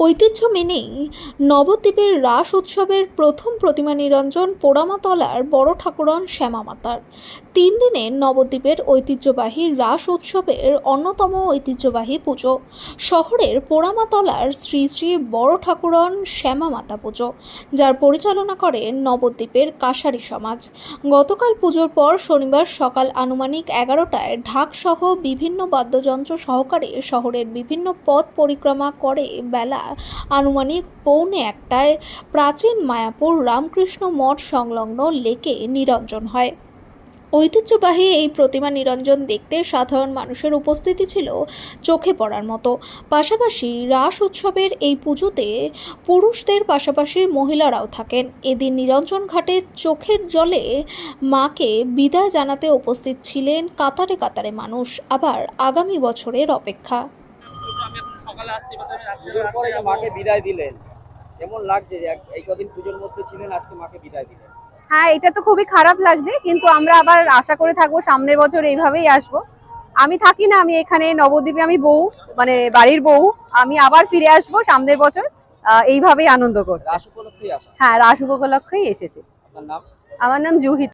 ঐতিহ্য মেনেই নবদ্বীপের রাস উৎসবের প্রথম প্রতিমা নিরঞ্জন পোড়ামাতলার বড় ঠাকুরন শ্যামামাতার তিন দিনের নবদ্বীপের ঐতিহ্যবাহী রাস উৎসবের অন্যতম ঐতিহ্যবাহী পুজো। শহরের পোড়ামাতলার শ্রী শ্রী বড় ঠাকুরন শ্যামামাতা পুজো, যার পরিচালনা করে নবদ্বীপের কাশারি সমাজ। গতকাল পুজোর পর শনিবার সকাল আনুমানিক এগারোটায় ঢাকসহ বিভিন্ন বাদ্যযন্ত্র সহকারে শহরের বিভিন্ন পথ পরিক্রমা করে বেলা আনুমানিক পৌনে একটায় প্রাচীন মায়াপুর রামকৃষ্ণ মঠ সংলগ্ন লেকে নিরঞ্জন হয়। ঐতিহ্যবাহী এই প্রতিমা নিরঞ্জন দেখতে সাধারণ মানুষের উপস্থিতি ছিল চোখে পড়ার মতো। পাশাপাশি রাস উৎসবের এই পুজোতে পুরুষদের পাশাপাশি মহিলারাও থাকেন। এদিন নিরঞ্জন ঘাটে চোখের জলে মাকে বিদায় জানাতে উপস্থিত ছিলেন কাতারে কাতারে মানুষ। আবার আগামী বছরের অপেক্ষা। পুজোর পরে মাকে বিদায় দিলেন কেমন লাগছে যে এই কদিন পুজোর মধ্যে ছিলেন আজকে মাকে বিদায় দিলেন? হ্যাঁ এটা তো খুবই খারাপ লাগছে কিন্তু আমরা আবার আশা করে থাকব সামনের বছর এইভাবেই আসব। আমি থাকি না আমি এখানে নবদ্বীপে আমি বউ মানে বাড়ির বউ আমি আবার ফিরে আসব সামনের বছর আহ, এইভাবেই আনন্দ আসা? হ্যাঁ রাস উপলক্ষেই এসেছে। আমার নাম জুহি